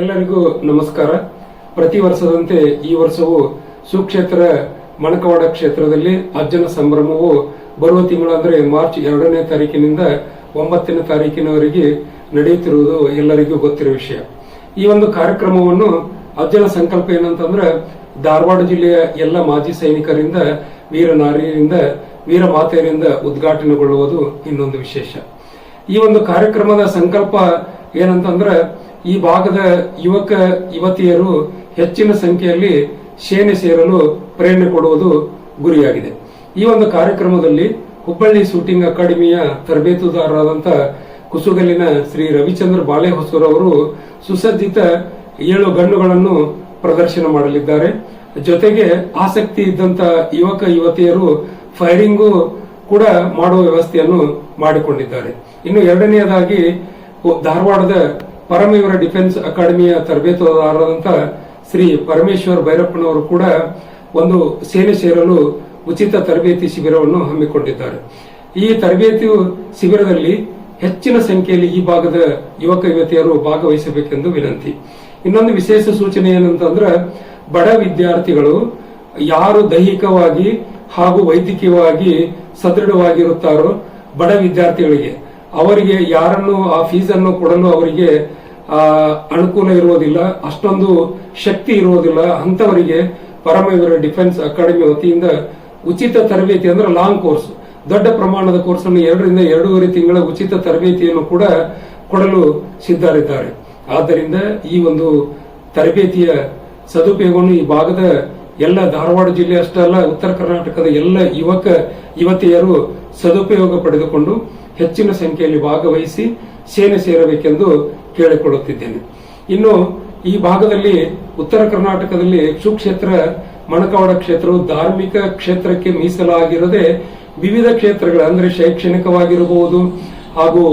ಎಲ್ಲರಿಗೂ ನಮಸ್ಕಾರ. ಪ್ರತಿ ವರ್ಷದಂತೆ ಈ ವರ್ಷವೂ ಸುಕ್ಷೇತ್ರ ಮಣಕವಾಡ ಕ್ಷೇತ್ರದಲ್ಲಿ ಅಜ್ಜನ ಸಂಭ್ರಮವು ಬರುವ ತಿಂಗಳು ಅಂದ್ರೆ ಮಾರ್ಚ್ ಎರಡನೇ ತಾರೀಕಿನಿಂದ ಒಂಬತ್ತನೇ ತಾರೀಕಿನವರೆಗೆ ನಡೆಯುತ್ತಿರುವುದು ಎಲ್ಲರಿಗೂ ಗೊತ್ತಿರುವ ವಿಷಯ. ಈ ಒಂದು ಕಾರ್ಯಕ್ರಮವನ್ನು ಅಜ್ಜನ ಸಂಕಲ್ಪ ಏನಂತಂದ್ರೆ ಧಾರವಾಡ ಜಿಲ್ಲೆಯ ಎಲ್ಲ ಮಾಜಿ ಸೈನಿಕರಿಂದ ವೀರ ನಾರಿಯರಿಂದ ವೀರ ಮಾತೆಯರಿಂದ ಉದ್ಘಾಟನೆಗೊಳ್ಳುವುದು ಇನ್ನೊಂದು ವಿಶೇಷ. ಈ ಒಂದು ಕಾರ್ಯಕ್ರಮದ ಸಂಕಲ್ಪ ಏನಂತಂದ್ರೆ ಈ ಭಾಗದ ಯುವಕ, ಯುವತಿಯರು ಹೆಚ್ಚಿನ ಸಂಖ್ಯೆಯಲ್ಲಿ ಸೇನೆ ಸೇರಲು ಪ್ರೇರಣೆ ಕೊಡುವುದು ಗುರಿಯಾಗಿದೆ. ಈ ಒಂದು ಕಾರ್ಯಕ್ರಮದಲ್ಲಿ ಹುಬ್ಬಳ್ಳಿ ಶೂಟಿಂಗ್ ಅಕಾಡೆಮಿಯ ತರಬೇತುದಾರರಾದಂಥ ಕುಸುಗಲ್ಲಿನ ಶ್ರೀ ರವಿಚಂದ್ರ ಬಾಳೆಹೊಸೂರ್ ಅವರು ಸುಸಜ್ಜಿತ ಏಳು ಗಣ್ಣುಗಳನ್ನು ಪ್ರದರ್ಶನ ಮಾಡಲಿದ್ದಾರೆ. ಜೊತೆಗೆ ಆಸಕ್ತಿ ಇದ್ದಂತ ಯುವಕ, ಯುವತಿಯರು ಫೈರಿಂಗು ಕೂಡ ಮಾಡುವ ವ್ಯವಸ್ಥೆಯನ್ನು ಮಾಡಿಕೊಂಡಿದ್ದಾರೆ. ಇನ್ನು ಎರಡನೆಯದಾಗಿ ಧಾರವಾಡದ ಪರಮವೀರ ಡಿಫೆನ್ಸ್ ಅಕಾಡೆಮಿಯ ತರಬೇತುದಾರರಾದಂಥ ಶ್ರೀ ಪರಮೇಶ್ವರ್ ಭೈರಪ್ಪನವರು ಕೂಡ ಒಂದು ಸೇನೆ ಸೇರಲು ಉಚಿತ ತರಬೇತಿ ಶಿಬಿರವನ್ನು ಹಮ್ಮಿಕೊಂಡಿದ್ದಾರೆ. ಈ ತರಬೇತಿ ಶಿಬಿರದಲ್ಲಿ ಹೆಚ್ಚಿನ ಸಂಖ್ಯೆಯಲ್ಲಿ ಈ ಭಾಗದ ಯುವಕ ಯುವತಿಯರು ಭಾಗವಹಿಸಬೇಕೆಂದು ವಿನಂತಿ. ಇನ್ನೊಂದು ವಿಶೇಷ ಸೂಚನೆ ಏನಂತಂದ್ರೆ, ಬಡ ವಿದ್ಯಾರ್ಥಿಗಳು ಯಾರು ದೈಹಿಕವಾಗಿ ಹಾಗೂ ವೈದ್ಯಕೀಯವಾಗಿ ಸದೃಢವಾಗಿರುತ್ತಾರೋ ಬಡ ವಿದ್ಯಾರ್ಥಿಗಳಿಗೆ ಅವರಿಗೆ ಯಾರನ್ನು ಆ ಫೀಸನ್ನು ಕೊಡಲು ಅವರಿಗೆ ಅನುಕೂಲ ಇರುವುದಿಲ್ಲ, ಅಷ್ಟೊಂದು ಶಕ್ತಿ ಇರುವುದಿಲ್ಲ. ಅಂತವರಿಗೆ ಪರಮವೀರ ಡಿಫೆನ್ಸ್ ಅಕಾಡೆಮಿ ವತಿಯಿಂದ ಉಚಿತ ತರಬೇತಿ ಅಂದ್ರೆ ಲಾಂಗ್ ಕೋರ್ಸ್. ದೊಡ್ಡ ಪ್ರಮಾಣದ ಕೋರ್ಸ್ ಅನ್ನು ಎರಡರಿಂದ ಎರಡೂವರೆ ತಿಂಗಳ ಉಚಿತ ತರಬೇತಿಯನ್ನು ಕೂಡ ಕೊಡಲು ಸಿದ್ಧರಿದ್ದಾರೆ. ಆದ್ದರಿಂದ ಈ ಒಂದು ತರಬೇತಿಯ ಸದುಪಯೋಗವನ್ನು ಈ ಭಾಗದ ಎಲ್ಲ ಧಾರವಾಡ ಜಿಲ್ಲೆ ಅಷ್ಟೇ ಅಲ್ಲ, ಉತ್ತರ ಕರ್ನಾಟಕದ ಎಲ್ಲ ಯುವಕ, ಯುವತಿಯರು ಸದುಪಯೋಗ ಪಡೆದುಕೊಂಡು ಹೆಚ್ಚಿನ ಸಂಖ್ಯೆಯಲ್ಲಿ ಭಾಗವಹಿಸಿ ಸೇನೆ ಸೇರಬೇಕೆಂದು ಕೇಳಿಕೊಳ್ಳುತ್ತಿದ್ದೇನೆ. ಇನ್ನು ಈ ಭಾಗದಲ್ಲಿ ಉತ್ತರ ಕರ್ನಾಟಕದಲ್ಲಿ ಸುಕ್ಷೇತ್ರ, ಮಣಕವಾಡ ಕ್ಷೇತ್ರವು ಧಾರ್ಮಿಕ ಕ್ಷೇತ್ರಕ್ಕೆ ಮೀಸಲಾಗಿರದೆ ವಿವಿಧ ಕ್ಷೇತ್ರಗಳ ಅಂದರೆ ಶೈಕ್ಷಣಿಕವಾಗಿರಬಹುದು ಹಾಗೂ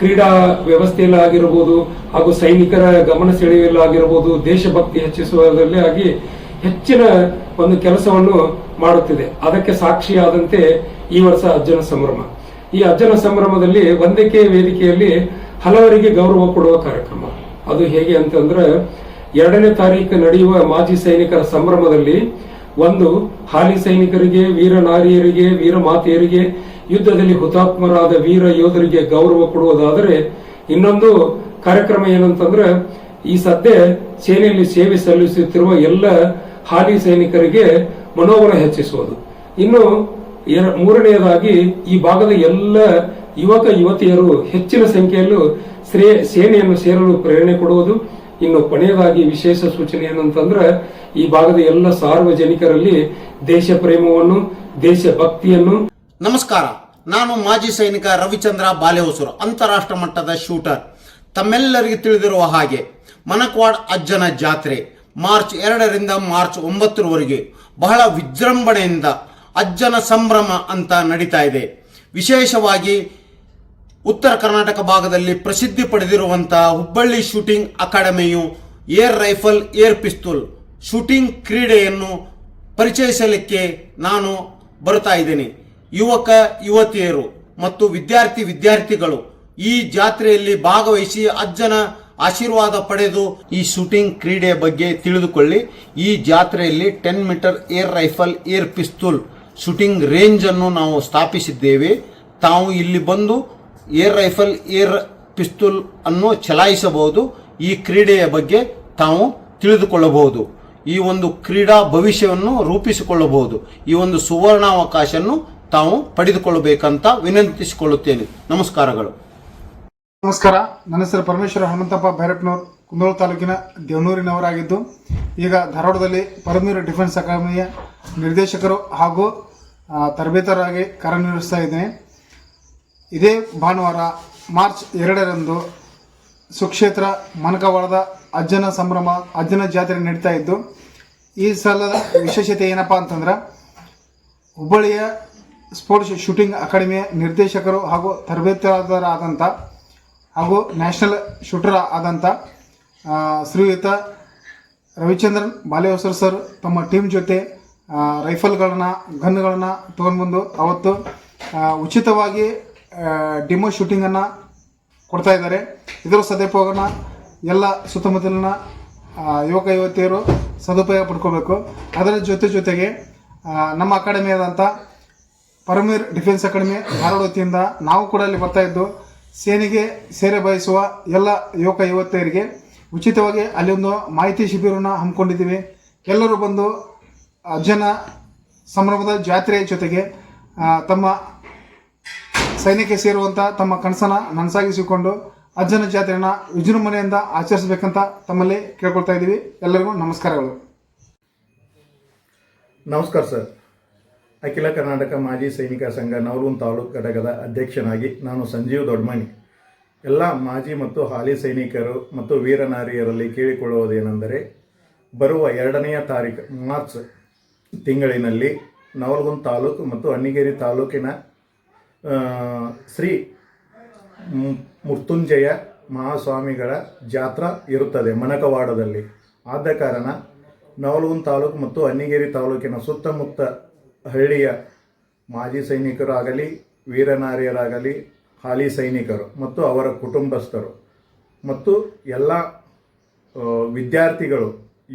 ಕ್ರೀಡಾ ವ್ಯವಸ್ಥೆಯಲ್ಲಾಗಿರಬಹುದು ಹಾಗೂ ಸೈನಿಕರ ಗಮನ ಸೆಳೆಯಲಾಗಿರಬಹುದು, ದೇಶಭಕ್ತಿ ಹೆಚ್ಚಿಸುವುದರಲ್ಲಿ ಆಗಿ ಹೆಚ್ಚಿನ ಒಂದು ಕೆಲಸವನ್ನು ಮಾಡುತ್ತಿದೆ. ಅದಕ್ಕೆ ಸಾಕ್ಷಿಯಾದಂತೆ ಈ ವರ್ಷ ಅಜ್ಜನ ಸಂಭ್ರಮ. ಈ ಅಜ್ಜನ ಸಂಭ್ರಮದಲ್ಲಿ ಒಂದಕ್ಕೆ ವೇದಿಕೆಯಲ್ಲಿ ಹಲವರಿಗೆ ಗೌರವ ಕೊಡುವ ಕಾರ್ಯಕ್ರಮ. ಅದು ಹೇಗೆ ಅಂತಂದ್ರೆ, ಎರಡನೇ ತಾರೀಕು ನಡೆಯುವ ಮಾಜಿ ಸೈನಿಕರ ಸಂಭ್ರಮದಲ್ಲಿ ಒಂದು ಹಾಲಿ ಸೈನಿಕರಿಗೆ, ವೀರ ನಾರಿಯರಿಗೆ, ವೀರ ಮಾತೆಯರಿಗೆ, ಯುದ್ಧದಲ್ಲಿ ಹುತಾತ್ಮರಾದ ವೀರ ಯೋಧರಿಗೆ ಗೌರವ ಕೊಡುವುದಾದರೆ, ಇನ್ನೊಂದು ಕಾರ್ಯಕ್ರಮ ಏನಂತಂದ್ರೆ, ಈ ಸದ್ಯ ಸೇನೆಯಲ್ಲಿ ಸೇವೆ ಸಲ್ಲಿಸುತ್ತಿರುವ ಎಲ್ಲ ಹಾಲಿ ಸೈನಿಕರಿಗೆ ಮನೋಬಲ ಹೆಚ್ಚಿಸುವುದು. ಇನ್ನು ಮೂರನೆಯದಾಗಿ ಈ ಭಾಗದ ಎಲ್ಲ ಯುವಕ, ಯುವತಿಯರು ಹೆಚ್ಚಿನ ಸಂಖ್ಯೆಯಲ್ಲೂ ಶ್ರೇ- ಸೇನೆಯನ್ನು ಸೇರಲು ಪ್ರೇರಣೆ ಕೊಡುವುದು. ಇನ್ನು ಕೊನೆಯದಾಗಿ ವಿಶೇಷ ಸೂಚನೆ ಏನಂತಂದ್ರೆ ಈ ಭಾಗದ ಎಲ್ಲ ಸಾರ್ವಜನಿಕರಲ್ಲಿ ದೇಶ ಪ್ರೇಮವನ್ನು ದೇಶ ಭಕ್ತಿಯನ್ನು ನಮಸ್ಕಾರ. ನಾನು ಮಾಜಿ ಸೈನಿಕ ರವಿಚಂದ್ರ ಬಾಲೆಹೊಸೂರು, ಅಂತಾರಾಷ್ಟ್ರ ಮಟ್ಟದ ಶೂಟರ್. ತಮ್ಮೆಲ್ಲರಿಗೆ ತಿಳಿದಿರುವ ಹಾಗೆ ಮನಕ್ವಾಡ್ ಅಜ್ಜನ ಜಾತ್ರೆ. ಮಾರ್ಚ್ ಎರಡರಿಂದ ಮಾರ್ಚ್ ಒಂಬತ್ತರವರೆಗೆ ಬಹಳ ವಿಜೃಂಭಣೆಯಿಂದ ಅಜ್ಜನ ಸಂಭ್ರಮ ಅಂತ ನಡೀತಾ ಇದೆ. ವಿಶೇಷವಾಗಿ ಉತ್ತರ ಕರ್ನಾಟಕ ಭಾಗದಲ್ಲಿ ಪ್ರಸಿದ್ಧಿ ಪಡೆದಿರುವಂತಹ Hubballi shooting ಅಕಾಡೆಮಿಯು air rifle, air pistol shooting ಕ್ರೀಡೆಯನ್ನು ಪರಿಚಯಿಸಲಿಕ್ಕೆ ನಾನು ಬರುತ್ತಾ ಇದ್ದೇನೆ. ಯುವಕ, ಯುವತಿಯರು ಮತ್ತು ವಿದ್ಯಾರ್ಥಿ, ವಿದ್ಯಾರ್ಥಿಗಳು ಈ ಜಾತ್ರೆಯಲ್ಲಿ ಭಾಗವಹಿಸಿ ಅಜ್ಜನ ಆಶೀರ್ವಾದ ಪಡೆದು ಈ ಶೂಟಿಂಗ್ ಕ್ರೀಡೆಯ ಬಗ್ಗೆ ತಿಳಿದುಕೊಳ್ಳಿ. ಈ ಜಾತ್ರೆಯಲ್ಲಿ ten metre air rifle air pistol shooting range ಅನ್ನು ನಾವು ಸ್ಥಾಪಿಸಿದ್ದೇವೆ. ತಾವು ಇಲ್ಲಿ ಬಂದು ಏರ್ ರೈಫಲ್ ಏರ್ ಪಿಸ್ತೂಲ್ ಅನ್ನು ಚಲಾಯಿಸಬಹುದು. ಈ ಕ್ರೀಡೆಯ ಬಗ್ಗೆ ತಾವು ತಿಳಿದುಕೊಳ್ಳಬಹುದು. ಈ ಒಂದು ಕ್ರೀಡಾ ಭವಿಷ್ಯವನ್ನು ರೂಪಿಸಿಕೊಳ್ಳಬಹುದು. ಈ ಒಂದು ಸುವರ್ಣಾವಕಾಶವನ್ನು ತಾವು ಪಡೆದುಕೊಳ್ಳಬೇಕಂತ ವಿನಂತಿಸಿಕೊಳ್ಳುತ್ತೇನೆ. ನಮಸ್ಕಾರಗಳು. ನಮಸ್ಕಾರ. ನನ್ನ ಹೆಸರು ಪರಮೇಶ್ವರ ಹನುಮಂತಪ್ಪ ಭೈರಪ್ಪನವರು. ಕುಂದೋಳ ತಾಲೂಕಿನ ದೇವನೂರಿನವರಾಗಿದ್ದು, ಈಗ ಧಾರವಾಡದಲ್ಲಿ ಪರಮೀರ ಡಿಫೆನ್ಸ್ ಅಕಾಡೆಮಿಯ ನಿರ್ದೇಶಕರು ಹಾಗೂ ತರಬೇತರಾಗಿ ಕಾರ್ಯನಿರ್ವಹಿಸ್ತಾ ಇದ್ದೇನೆ. ಇದೇ ಭಾನುವಾರ, ಮಾರ್ಚ್ ಎರಡರಂದು, ಸುಕ್ಷೇತ್ರ ಮನಕವಾಡದ ಅಜ್ಜನ ಸಂಭ್ರಮ, ಅಜ್ಜನ ಜಾತ್ರೆ ನಡೀತಾ ಇದ್ದು, ಈ ಸಲದ ವಿಶೇಷತೆ ಏನಪ್ಪ ಅಂತಂದ್ರೆ, ಹುಬ್ಬಳ್ಳಿಯ ಸ್ಪೋರ್ಟ್ಸ್ ಶೂಟಿಂಗ್ ಅಕಾಡೆಮಿಯ ನಿರ್ದೇಶಕರು ಹಾಗೂ ತರಬೇತುದಾರರಾದಂಥ ಹಾಗೂ ನ್ಯಾಷನಲ್ ಶೂಟರ್ ಆದಂಥ ಶ್ರೀಯುತ ರವಿಚಂದ್ರನ್ ಬಾಲೇವಸರ್ ಸರ್ ತಮ್ಮ ಟೀಮ್ ಜೊತೆ ರೈಫಲ್ಗಳನ್ನು, ಗನ್ಗಳನ್ನು ತೊಗೊಂಡ್ಬಂದು ಅವತ್ತು ಉಚಿತವಾಗಿ ಡಿಮೋ ಶೂಟಿಂಗನ್ನು ಕೊಡ್ತಾ ಇದ್ದಾರೆ. ಇದರ ಸದುಪಯೋಗನ ಎಲ್ಲ ಸುತ್ತಮುತ್ತಲಿನ ಯುವಕ ಯುವತಿಯರು ಸದುಪಯೋಗ ಪಡ್ಕೋಬೇಕು. ಅದರ ಜೊತೆ ಜೊತೆಗೆ ನಮ್ಮ ಅಕಾಡೆಮಿ ಆದಂಥ ಪರಮೀರ್ ಡಿಫೆನ್ಸ್ ಅಕಾಡೆಮಿ ಧಾರವಾಡ ವತಿಯಿಂದ ನಾವು ಕೂಡ ಅಲ್ಲಿ ಬರ್ತಾ ಇದ್ದು ಸೇನೆಗೆ ಸೇರೆ ಬಯಸುವ ಎಲ್ಲ ಯುವಕ ಯುವತಿಯರಿಗೆ ಉಚಿತವಾಗಿ ಅಲ್ಲಿ ಒಂದು ಮಾಹಿತಿ ಶಿಬಿರವನ್ನು ಹಮ್ಮಿಕೊಂಡಿದ್ದೀವಿ. ಎಲ್ಲರೂ ಬಂದು ಅಜ್ಜನ ಸಂಭ್ರಮದ ಜಾತ್ರೆಯ ಜೊತೆಗೆ ತಮ್ಮ ಸೈನ್ಯಕ್ಕೆ ಸೇರುವಂಥ ತಮ್ಮ ಕನಸನ್ನು ನನಸಾಗಿಸಿಕೊಂಡು ಅಜ್ಜನ ಜಾತ್ರೆಯನ್ನು ವಿಜೃಂಭಣೆಯಿಂದ ಆಚರಿಸಬೇಕಂತ ತಮ್ಮಲ್ಲಿ ಕೇಳ್ಕೊಳ್ತಾ ಇದ್ದೀವಿ. ಎಲ್ಲರಿಗೂ ನಮಸ್ಕಾರಗಳು. ನಮಸ್ಕಾರ ಸರ್. ಅಖಿಲ ಕರ್ನಾಟಕ ಮಾಜಿ ಸೈನಿಕ ಸಂಘ ನವರೂನ್ ತಾಲೂಕು ಘಟಕದ ಅಧ್ಯಕ್ಷನಾಗಿ ನಾನು ಸಂಜೀವ್ ದೊಡ್ಮನಿ ಎಲ್ಲ ಮಾಜಿ ಮತ್ತು ಹಾಲಿ ಸೈನಿಕರು ಮತ್ತು ವೀರನಾರಿಯರಲ್ಲಿ ಕೇಳಿಕೊಳ್ಳುವುದೇನೆಂದರೆ, ಬರುವ ಎರಡನೆಯ ತಾರೀಕು ಮಾರ್ಚ್ ತಿಂಗಳಿನಲ್ಲಿ ನವಲಗುಂದ ತಾಲೂಕು ಮತ್ತು ಅಣ್ಣಿಗೇರಿ ತಾಲೂಕಿನ ಶ್ರೀ ಮೃತ್ಯುಂಜಯ ಮಹಾಸ್ವಾಮಿಗಳ ಜಾತ್ರಾ ಇರುತ್ತದೆ ಮಣಕವಾಡದಲ್ಲಿ ಆದ ಕಾರಣ, ನವಲಗುಂದ ತಾಲೂಕು ಮತ್ತು ಅಣ್ಣಿಗೇರಿ ತಾಲೂಕಿನ ಸುತ್ತಮುತ್ತ ಹಳ್ಳಿಯ ಮಾಜಿ ಸೈನಿಕರಾಗಲಿ, ವೀರನಾರಿಯರಾಗಲಿ, ಹಾಲಿ ಸೈನಿಕರು ಮತ್ತು ಅವರ ಕುಟುಂಬಸ್ಥರು ಮತ್ತು ಎಲ್ಲ ವಿದ್ಯಾರ್ಥಿಗಳು,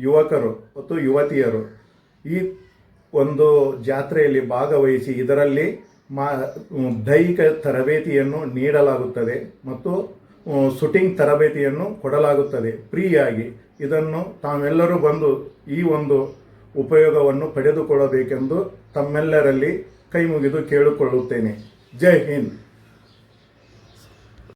ಯುವಕರು ಮತ್ತು ಯುವತಿಯರು ಈ ಒಂದು ಜಾತ್ರೆಯಲ್ಲಿ ಭಾಗವಹಿಸಿ ಇದರಲ್ಲಿ ಮಾ ದೈಹಿಕ ತರಬೇತಿಯನ್ನು ನೀಡಲಾಗುತ್ತದೆ ಮತ್ತು ಶೂಟಿಂಗ್ ತರಬೇತಿಯನ್ನು ಕೊಡಲಾಗುತ್ತದೆ. ಫ್ರೀಯಾಗಿ ಇದನ್ನು ತಾವೆಲ್ಲರೂ ಬಂದು ಈ ಒಂದು ಉಪಯೋಗವನ್ನು ಪಡೆದುಕೊಳ್ಳಬೇಕೆಂದು ತಮ್ಮೆಲ್ಲರಲ್ಲಿ ಕೈ ಮುಗಿದು ಕೇಳಿಕೊಳ್ಳುತ್ತೇನೆ. ಜೈ ಹಿಂದ್.